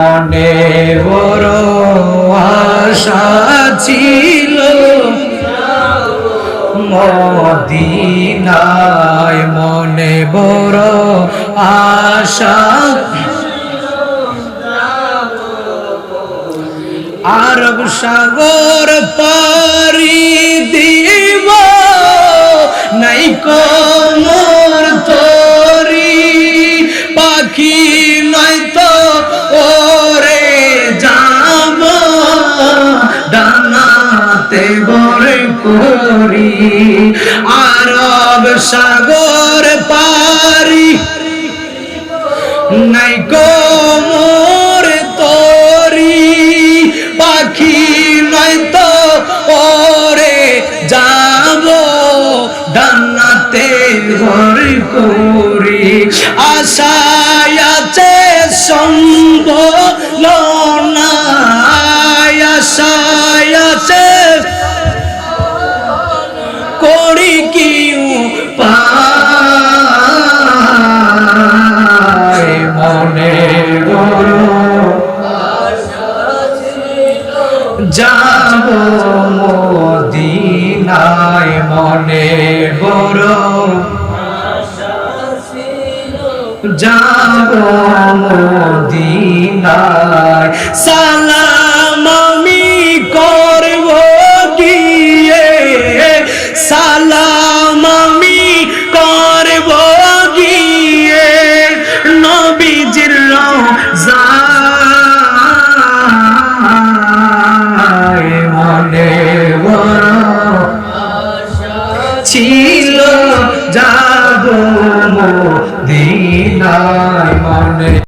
মনে বড় আশা ছিল। মদিনায় মনে বড় আশা আরব সাগর পারি দিব, নাই কোমর তরি। পাখি ডানাতে বরে করি আরব সাগর পারি। নাই কোমর তরি, পাখি নয়তো ওরে যাব ডান্নাতে ঘর করি আশায় আছে সম্বল যাব মদিনায় মনে বড় যাব মদিনায়। সালাম আমি করব গিয়ে। সালাম ছিল জাদু